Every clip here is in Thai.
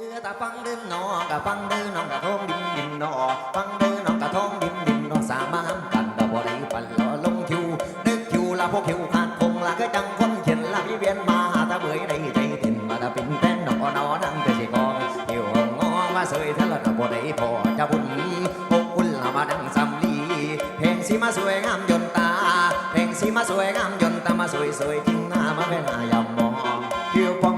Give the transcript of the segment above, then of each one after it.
อตาฟังเดินนอกะฟังเดินนองกะทองดินดินนอฟังเดินนองกะทองดินดินนอสามามกันกะบ่ได้ปันลอลงคิวนึกคิวละพวกคิวขาดคงละก็จังคนเขียนละพี่เวียนมาตาเบยได้ใจเต้นมาตาเป็นแฟนนองก็นอนั่งก็สิกองเหี่ยวงอมาเสยทะละกะบ่ได้พอจะบุญอกอุ่นละมาดังสำลีเพลงสีมาสวยงามยนตาเพลงสีมาสวยงามยนตามาสวยสวยจริงหน้ามาเป็นอายามมองผิวพอง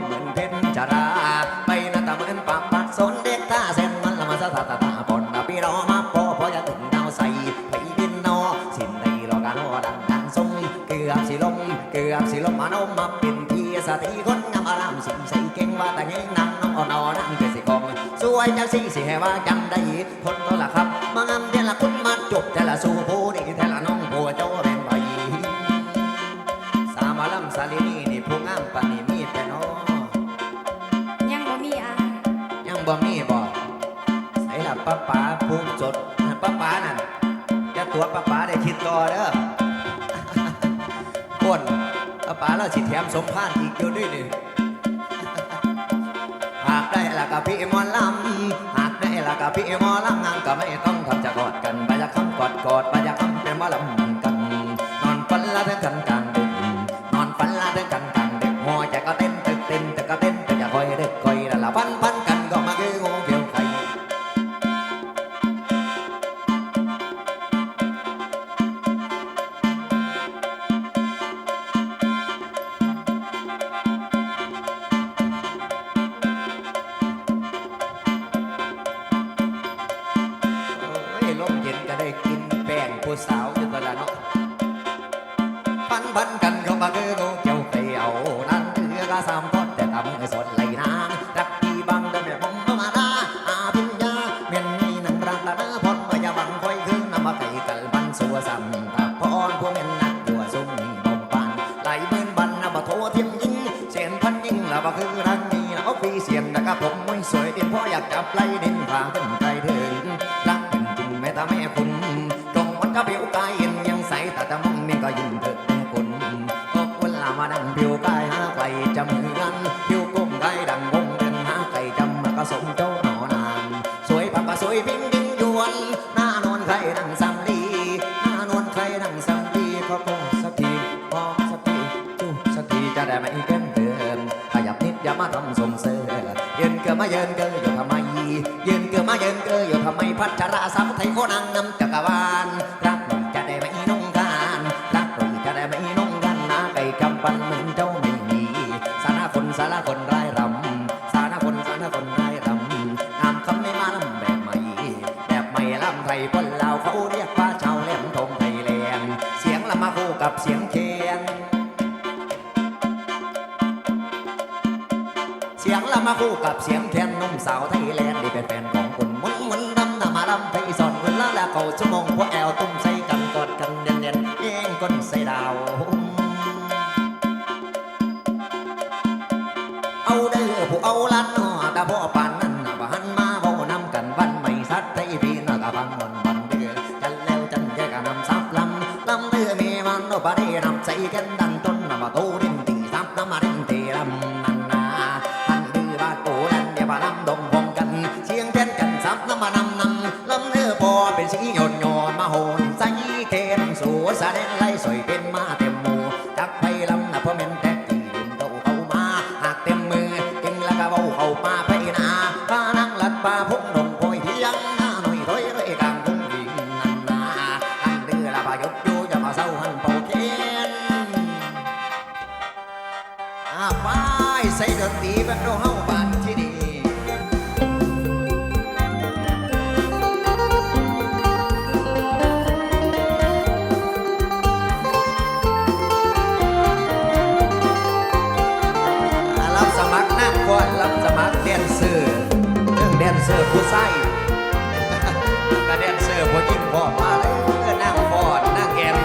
สติคนงามอารามสิ่งใส่งเก่งว่าแต่เงี้นางน้องอ่อนอนั่งเกสิกองสวยจังสิสิให้ว่าจังได้คนตัวละครับมางามเทละคุณมาจบแต่ละสู่ผู้นี่แต่ละน้องผัวเจ้าเป็นใบสามาลำสาลินีนี่ผู้งามปานนี้มีแต่น้องยังบ่มีอะยังบ่มีบ่ใส่ละป้าป๋าผู้จดป้าป๋านั่นจะตัวป้าป๋าได้คิดต่อเด้อคน ป้าป๋าเราสิแถมสมพานอีกอยู่ด้วยนี่หากได้ละกับพี่มอลำหากได้ละกับพี่มอลำนางก็ไม่ต้องทำจะกอดกันไปจะคำกอดกอดไปจะคำเป็นมอลำกันนอนฝันละเดินกัน เอาปีเสียงนะครับผมไม่สวยดินเพราะอยากจับไหลดินพาขึ้น เกิดมาเยินเกออยู่ทำไมพัชราสัมไทยโคนังนำจักรวาลรักจะได้ไม่นองการรักจะได้ไม่นองกันนะไก่กำปั้นเหมือนเจ้าไม่มีสาระคนสาระคนร้ายรำสาระคนสาระคนร้ายรำงามคำในมาลำแบบใหม่แบบใหม่ลำไทยคนลาวเขาเรียกว่าชาวแหลมทองไทยแลนด์เสียงละมาคู่กับเสียงเคียนเสียงละมาคู่กับเสียงแคนนุ่มสาวไทยแลนด์ที่เป็น ลัดนอแต่บ่ปันนั่นน่ะบ่หันมาเว้านำกันวันไม่สัตย์ไทยพี่น่ะก็ฟังมันบันเดือจันแล้วจันแกกะนำซับลำลำเดือมีมันโนบะได้นำใจกัน อาไปใส่ดนตรีแบบเราเฮาบ้านที่นี่อ่ารับสมัครนั่ก่อนรับสมัครแดนเซอร์เรื่องแดนเซอร์ผู้ใส่ก็แดนเซอร์พอยิ่งพอมาเลยนั่งพอดนั่งแอม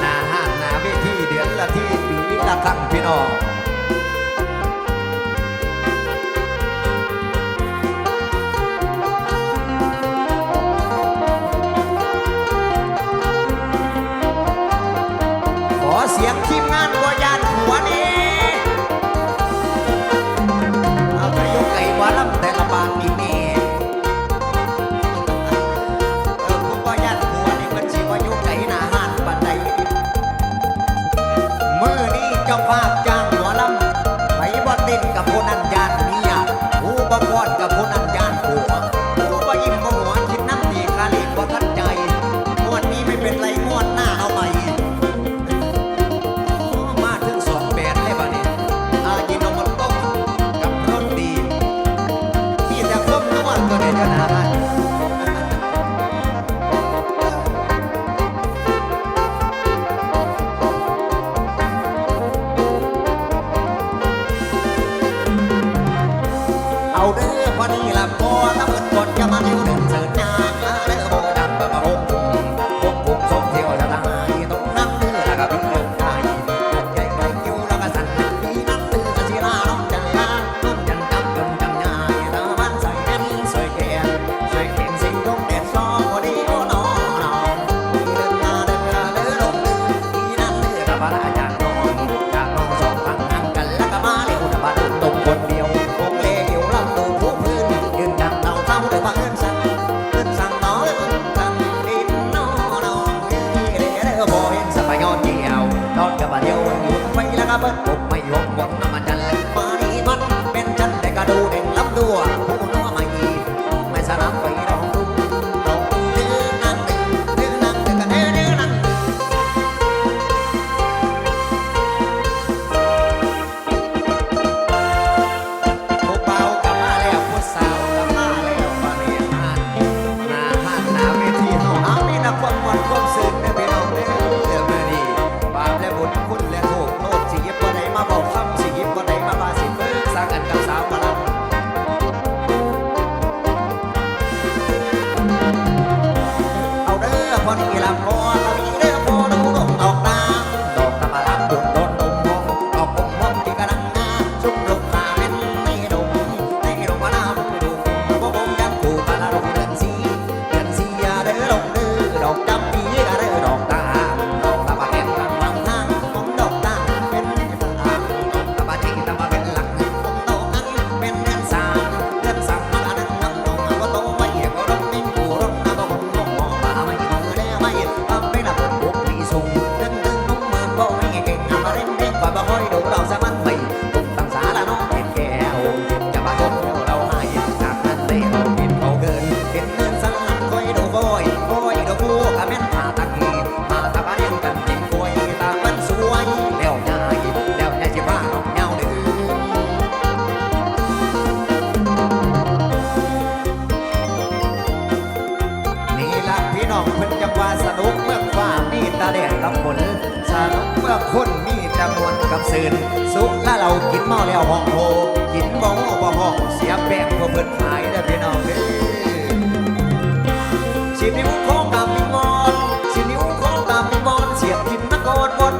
หน้าห้างหน้าเวทีเดือนละที่ปีละครั้งพี่น้อง สียงทีมงาน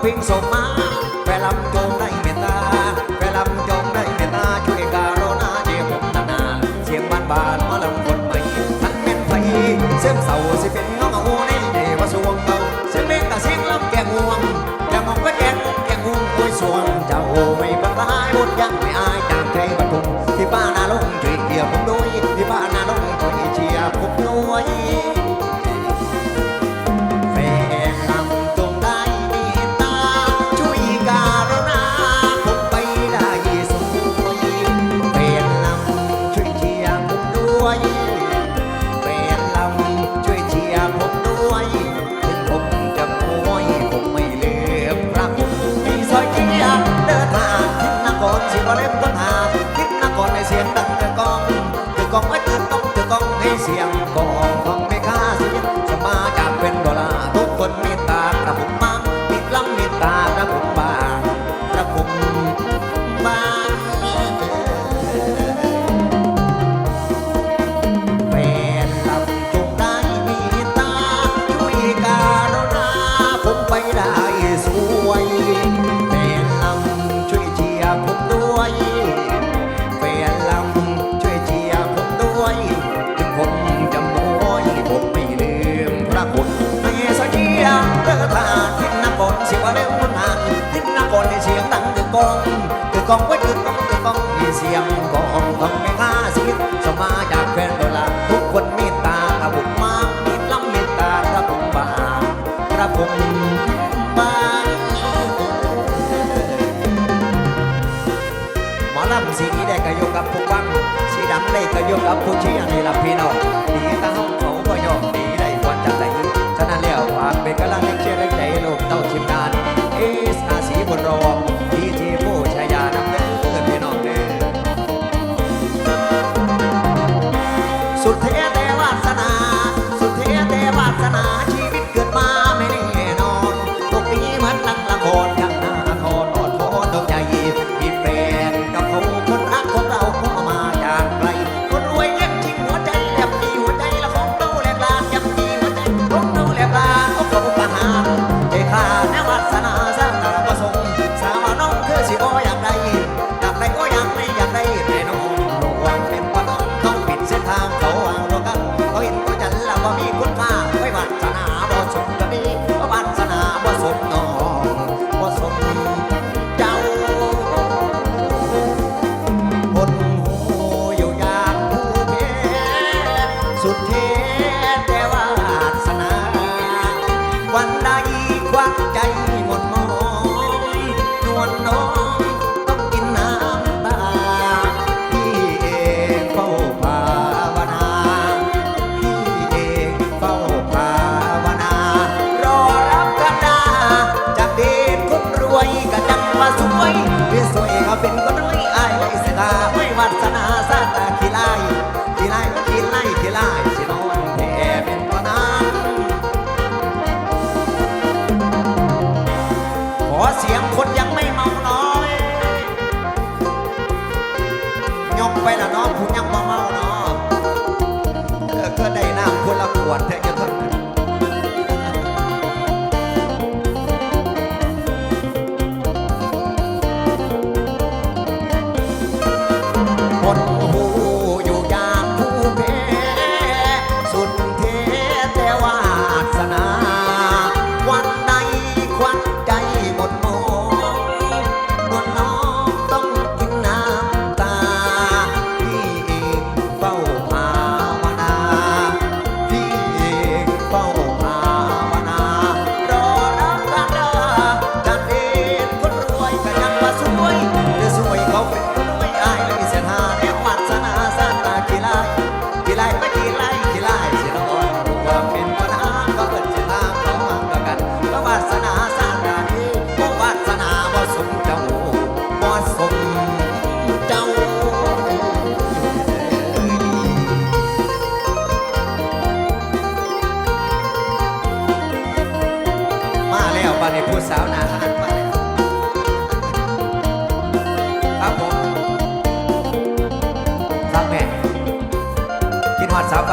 วิ่งส่มาแปรลำตัว องว่าจุดกองจุดกองมีเสียงกองกองไม่ค่าสิสมาจากแฟนโดลาทุกคนมีตาระบุกมากมีล้ำมีตาระบุกบางระบุกบางหมอลำสีนี้ได้ก็ยกกับผู้ฟังสีดำได้ก็ยกกับผู้เชียร์นี่ลำพี่น้องดีตาห้องเขาก็ยอมดีได้ก่อนจะได้ฉนั้นแล้วฝากเป็นกำลังใจ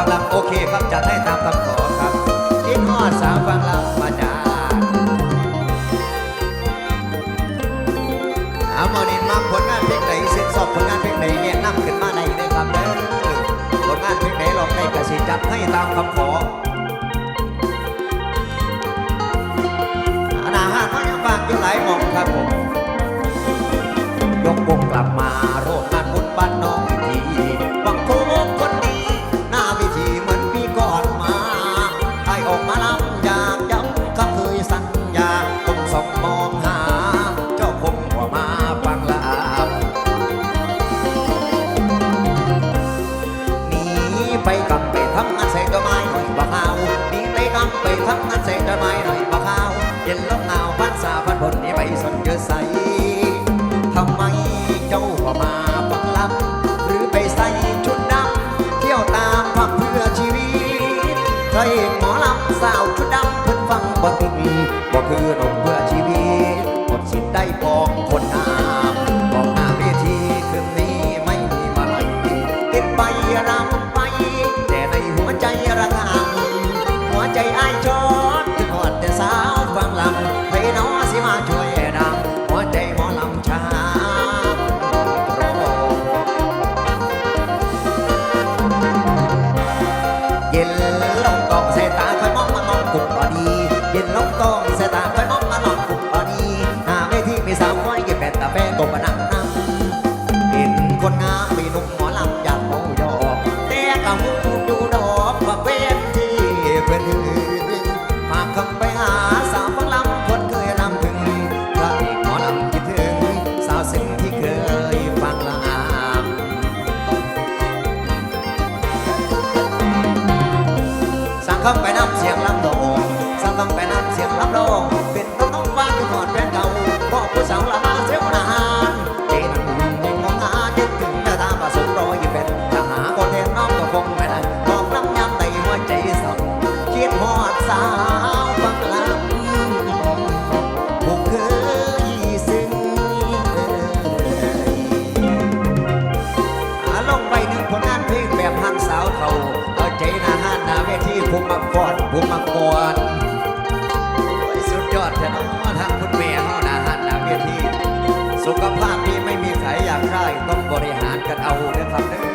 ฝั่งโอเคครับจัดให้ตามคำขอครับคิดฮอดสามฟังลำมาจาหาหมอนินมาผลงานเพลงไหนเส้นสอบผลงานเพลงไหนเนี่ยนำขึ้นมาในนะครับเด้อผลงานเพลงไหนลองได้กระสิจัดให้ตามคำขออาณาห้านนยังฟังยู่หลามองครับผมยกวงกลับมาโรดงานบุญบ้านน้อง คำไปน้ำเสียงลำดอกสังคำไปน้ำ ผู้มังกนสุดยอดแท้น้อทั้งคุณแม่เฮานาหันนาเวที่สุขภาพนี้ไม่มีใครอยากได้ต้องบริหารกันเอาเด้อครับเด้อ